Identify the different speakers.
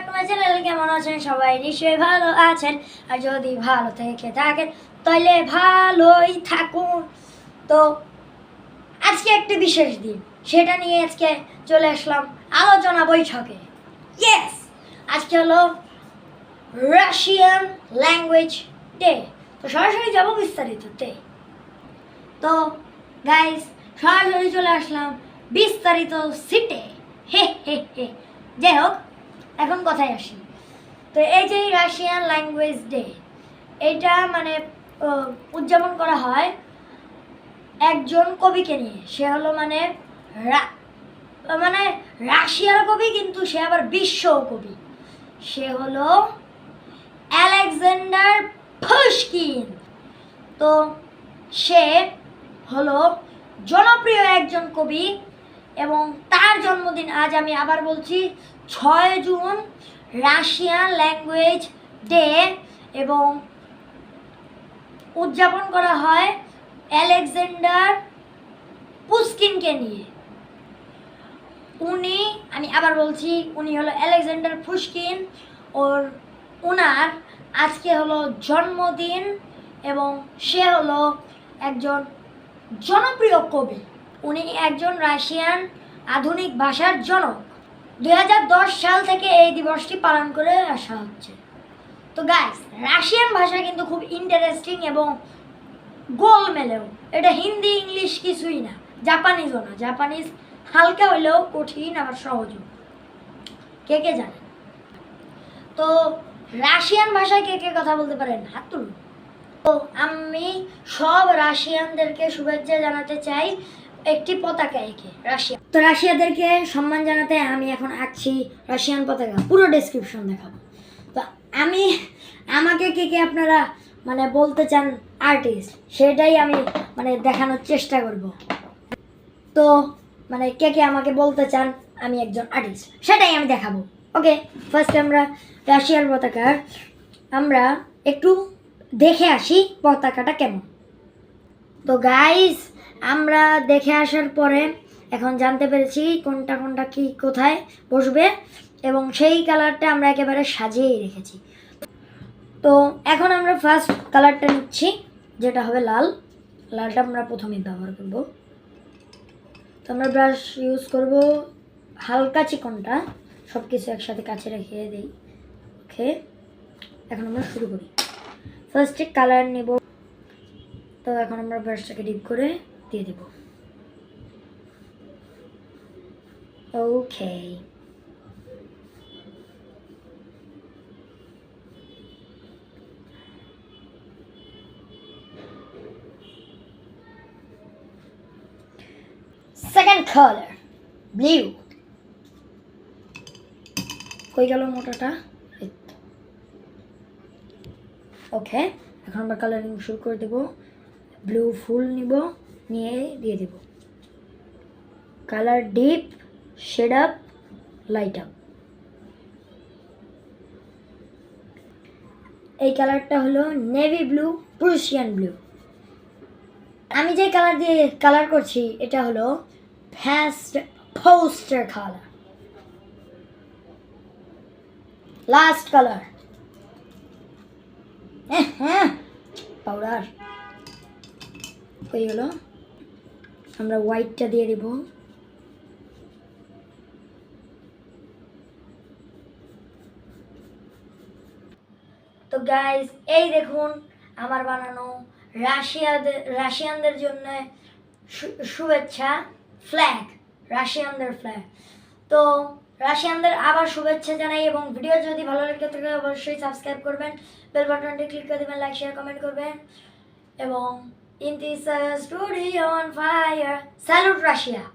Speaker 1: Back to my channel কেমন আছেন? সবাই নিশ্চয়ই ভালো আছেন। আর যদি ভালো থেকে থাকেন তাহলে ভালোই থাকুন। তো আজকে একটি বিশেষ দিন সেটা নিয়ে আজকে চলে আসলাম আলোচনা বৈঠকে। ইয়েস আজকে হলো রাশিয়ান ল্যাঙ্গুয়েজ ডে তো সরাসরি যাব বিস্তারিততে তো। গাইস সরাসরি চলে আসলাম বিস্তারিত সিটে হে হে হে। যাই হোক এখন কথায় আসি। তো এই যে রাশিয়ান ল্যাঙ্গুয়েজ ডে এটা মানে উদযাপন করা হয় একজন কবিকে নিয়ে। সে হলো মানে মানে রাশিয়ার কবি, কিন্তু সে আবার বিশ্ব কবি। সে হলো আলেকজান্ডার পুশকিন। তো সে হলো জনপ্রিয় একজন কবি এবং তার জন্মদিন আজ আমি আবার বলছি ছয় জুন রাশিয়ান ল্যাঙ্গুয়েজ ডে এবং উদযাপন করা হয় অ্যালেকজান্ডার পুস্কিনকে নিয়ে। উনি, আমি আবার বলছি, উনি হলো আলেকজান্ডার পুস্কিন। ওর ওনার আজকে হলো জন্মদিন এবং সে হলো একজন জনপ্রিয় কবি। উনি একজন রাশিয়ান আধুনিক ভাষার জনক। দু হাজার দশ সাল থেকে এই দিবসটি পালন করে আসা হচ্ছে। তো গাইস রাশিয়ান ভাষা কিন্তু খুব ইন্টারেস্টিং এবং গোল মেলেও এটা হিন্দি, ইংলিশ কিছুই না, জাপানিজও না। জাপানিজ হালকা হলেও কঠিন আবার সহজও। কে কে জানে? তো রাশিয়ান ভাষায় কে কে কথা বলতে পারেন? হাত তুলুন তো আমি সব রাশিয়ানদেরকে শুভেচ্ছা জানাতে চাই। একটি পতাকা এঁকে, রাশিয়া। তো রাশিয়াদেরকে সম্মান জানাতে আমি এখন আঁকছি রাশিয়ান পতাকা। পুরো ডেসক্রিপশন দেখাবো। তো আমি, আমাকে কে কে আপনারা মানে বলতে চান আর্টিস্ট সেটাই আমি মানে দেখানোর চেষ্টা করব। তো মানে কে কে আমাকে বলতে চান আমি একজন আর্টিস্ট সেটাই আমি দেখাবো। ওকে ফার্স্ট আমরা রাশিয়ার পতাকার আমরা একটু দেখে আসি পতাকাটা কেমন। তো গাইস আমরা দেখে আসার পরে এখন জানতে পেরেছি কোনটা কোনটা কি কোথায় বসবে এবং সেই কালারটা আমরা একেবারে সাজিয়েই রেখেছি। তো এখন আমরা ফার্স্ট কালারটা নিচ্ছি, যেটা হবে লাল। লালটা আমরা প্রথমেই ব্যবহার করব। তো আমরা ব্রাশ ইউজ করব। হালকা চিকনটা সব কিছু একসাথে কাছে রেখে দিই। ওকে, এখন আমরা শুরু করি। ফার্স্টে কালার নেব। তো এখন আমরা ব্রাশটাকে ডিপ করে দিয়ে দেব। ওকে সেকেন্ড কালার ব্লু কই গেল মোটাটা? ওকে এখন আমরা কালারিং শুরু করে দেব। ব্লু ফুল নিব। নিয়ে দিয়ে দেব। Colour deep shade up light up এই কালারটা হলো নেভি ব্লু প্রুশিয়ান ব্লু আমি যে কালার দিয়ে কালার করছি, এটা হলো first poster colour last colour হ্যাঁ পাউডার হয়ে গেল আমরা হোয়াইটটা দিয়ে দেব। তো গাইজ এই দেখুন আমার বানানো রাশিয়াদের, রাশিয়ানদের জন্য শুভেচ্ছা ফ্ল্যাগ রাশিয়ানদের ফ্ল্যাগ তো রাশিয়ানদের আবার শুভেচ্ছা জানাই এবং ভিডিও যদি ভালো লাগে থাকে অবশ্যই সাবস্ক্রাইব করবেন বেল বাটনটি ক্লিক করে দেবেন লাইক শেয়ার কমেন্ট করবেন এবং India's a uh, studio on fire. Salute Russia.